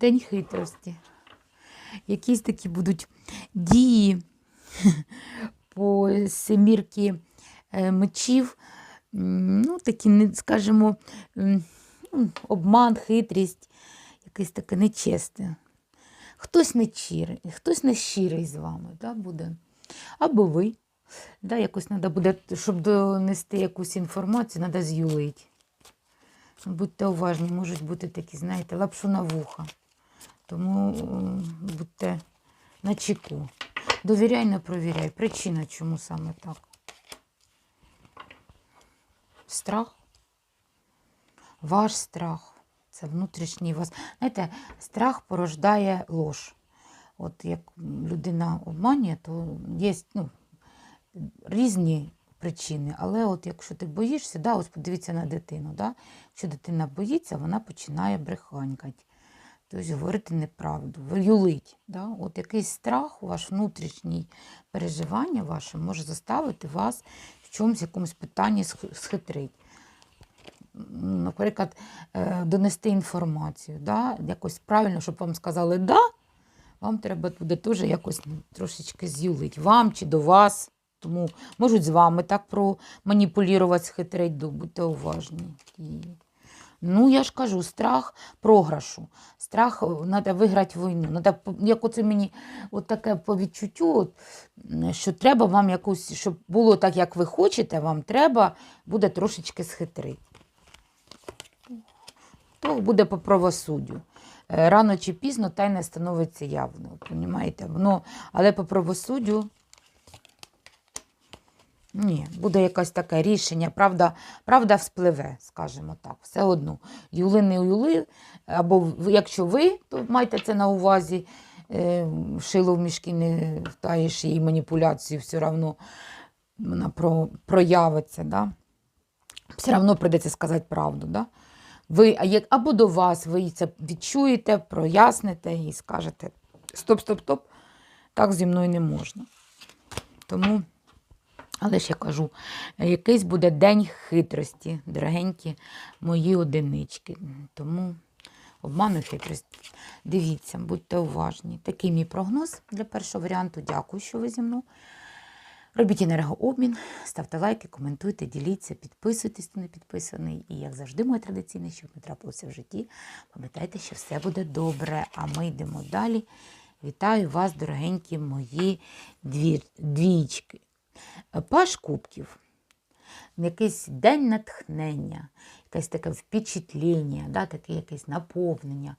День хитрості. Якісь такі будуть дії по семірки е, мечів. Ну, такі, скажімо, ну, обман, хитрість, якесь таке нечесне. Хтось не щирий, хтось не щирий з вами да, буде. Або ви. Да, якось треба буде, щоб донести якусь інформацію, треба з'юлити. Будьте уважні, можуть бути такі, знаєте, лапшу на вуха. Тому будьте на чеку. Довіряй, не провіряй. Причина, чому саме так? Страх. Ваш страх. Це внутрішній вас. Знаєте, страх порождає лож. От як людина обманює, то є ну, різні причини. Але от якщо ти боїшся, да, ось подивіться на дитину. Да? Якщо дитина боїться, вона починає бреханькати. Тобто говорити неправду, юлить. Да? От якийсь страх, ваш внутрішній переживання ваше може заставити вас в чомусь, якомусь питанні сх- схитрити. Наприклад, е, донести інформацію, да? якось правильно, щоб вам сказали да, вам треба буде теж якось трошечки з'юлить. Вам чи до вас. Тому можуть з вами так проманіпулювати, схитрить, будьте уважні. Ну, я ж кажу, страх програшу. Страх, треба виграти війну. Надо, як оце мені от таке по відчуттю, от, що треба вам якусь, щоб було так, як ви хочете, вам треба буде трошечки схитрити. То буде по правосуддю. Е, Рано чи пізно тайне становиться явно. Понімаєте? Воно, але по правосуддю ні, буде якесь таке рішення. Правда, правда вспливе, скажімо так. Все одно. Юли не юли, або якщо ви, то майте це на увазі. е, Шило в мішки не втаєш її маніпуляцію, все одно вона про, проявиться. Да? Все одно прийдеться сказати правду. Да? Ви, або до вас ви це відчуєте, проясните і скажете: стоп, стоп, стоп, так зі мною не можна. Тому, але ж я кажу, якийсь буде день хитрості, дорогенькі мої одинички. Тому обману хитрість. Дивіться, будьте уважні. Такий мій прогноз для першого варіанту. Дякую, що ви зі мною. Робіть енергообмін, ставте лайки, коментуйте, діліться, підписуйтесь, хто не підписаний. І, як завжди, моє традиційне, щоб не трапилося в житті. Пам'ятайте, що все буде добре, а ми йдемо далі. Вітаю вас, дорогенькі мої дві, двічки. Паш кубків. Якийсь день натхнення, якесь таке впечатлення, да, таке якесь наповнення,